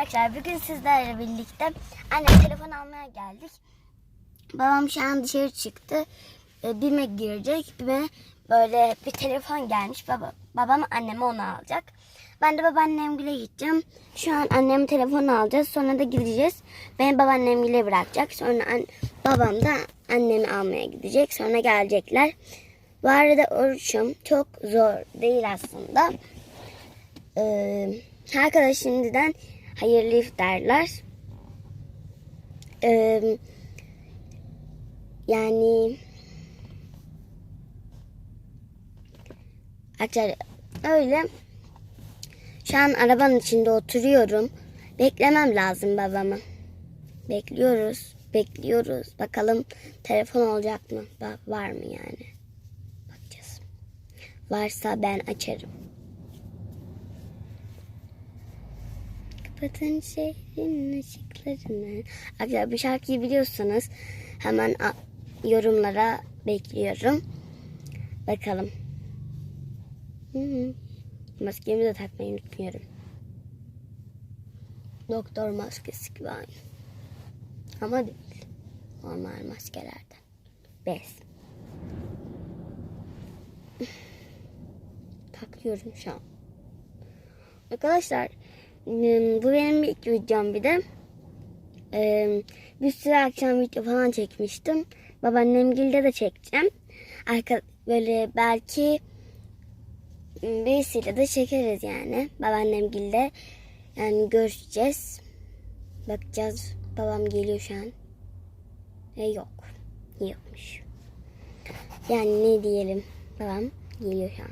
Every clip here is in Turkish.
arkadaşlar bugün sizlerle birlikte annem telefon almaya geldik. Babam şu an dışarı çıktı. E, BİM'e girecek ve böyle bir telefon gelmiş. Baba, babam anneme onu alacak. Ben de babaannemgile gideceğim. Şu an annem telefonu alacağız. Sonra da gideceğiz. Beni babaannemgile bırakacak. Sonra an, babam da annemi almaya gidecek. Sonra gelecekler. Bu arada oruçum çok zor değil aslında. Ee, herkese şimdiden hayırlı iftarlar. Ee, yani Arkadaşlar öyle. Şu an arabanın içinde oturuyorum. Beklemem lazım babamı. Bekliyoruz. Bekliyoruz. Bakalım telefon olacak mı? Var mı yani? Bakacağız. Varsa ben açarım. Kapatın şehrin ışıklarını. Arkadaşlar bu şarkıyı biliyorsanız hemen yorumlara bekliyorum. Bakalım. Hı hı. Maskemi de takmayı unutmuyorum. Doktor maskesi gibi aynı. Ama değil. Normal maskelerden. Bez. Takıyorum şu an. Arkadaşlar bu benim ilk videom bir de. Ee, bir sürü akşam video falan çekmiştim. Babaannemgilde de çekeceğim. Arka, böyle belki birisiyle de çekeriz yani. Babaannemgilde yani görüşeceğiz. Bakacağız. Babam geliyor şu an. E yok. Yokmuş. Yani ne diyelim. Babam geliyor şu an.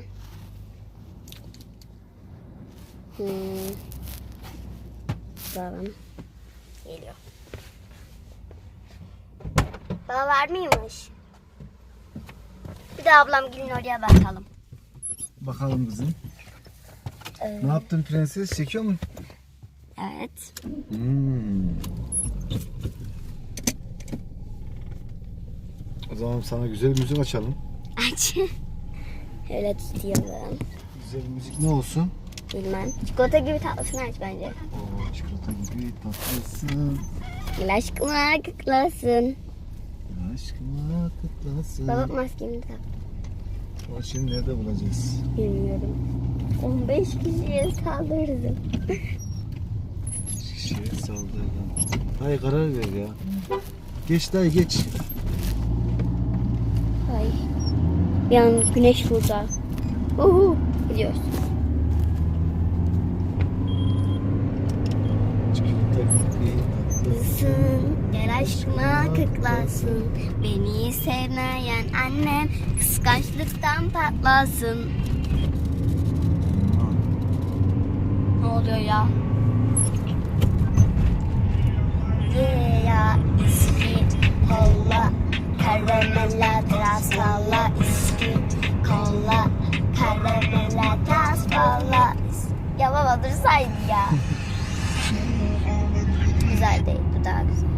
Hmm. Babam geliyor. Baba var mıymış? Bir de ablam gelin oraya bakalım. Bakalım kızım. Ee, Ne yaptın prenses? Çekiyor mu? evet. Hmm. O zaman sana güzel müzik açalım. Aç. Öyle tutuyorum. Güzel müzik ne olsun? Bilmem. Çikolata gibi tatlısını aç bence. Oo, çikolata gibi tatlısın. Gel aşkıma kıklasın. Aşkıma kutlasın. Baba maskemi tak. O şimdi nerede bulacağız? Bilmiyorum. 15 kişiye saldırırım. Şişeye saldırdım. Hayır karar ver ya. Geç dayı geç. Ay. Bir an güneş burada. Uhu. Gidiyoruz. Kızsın, gel aşkıma kıklasın. Beni sevmeyen annem kıskançlıktan patlasın. Ne oluyor ya? Ya iski kolla karamella trasvalla iski kolla karamella trasvalla Ya baba dursaydı ya. güzel değil bu daha güzel.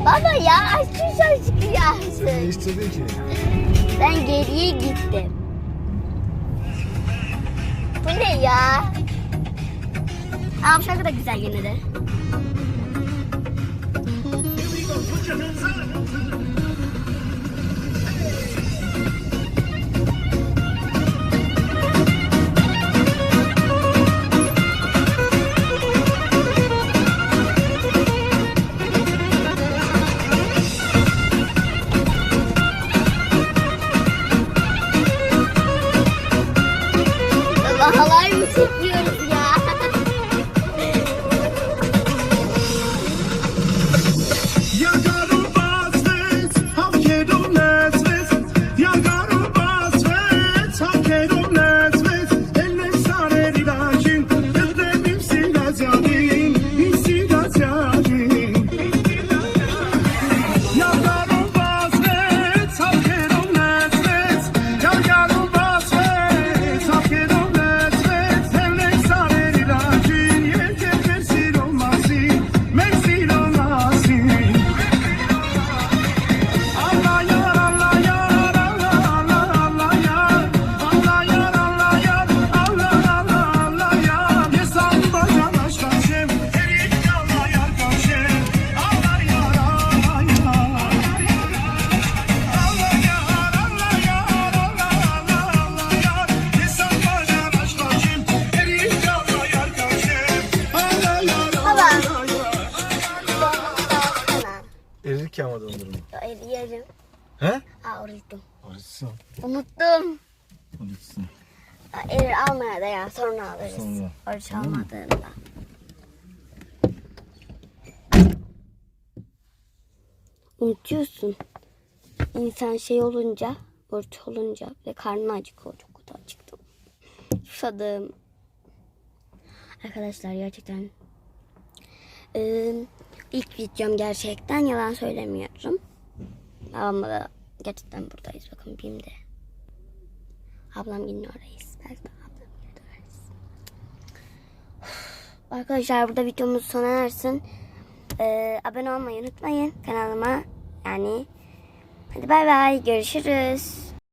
Baba ya aç şu şaşkı ya. Sen ki? Ben geriye gittim. Bu ne ya? Bu şarkı da güzel yine de. Baba Öyle yerim. He? Aa unuttum. Unuttum. Aa, Erir almaya da ya sonra alırız. Sonra. Oruç almadığında. Unutuyorsun. İnsan şey olunca, oruç olunca ve karnı acıkıyor. Çok kötü acıktım. Susadım. Arkadaşlar gerçekten eee, ilk videom gerçekten yalan söylemiyorum. Babamla da gerçekten buradayız. Bakın BİM'de. Ablam yine oradayız. Belki ablam yine de oradayız. Arkadaşlar burada videomuz sona ersin. Ee, abone olmayı unutmayın kanalıma. Yani hadi bay bay görüşürüz.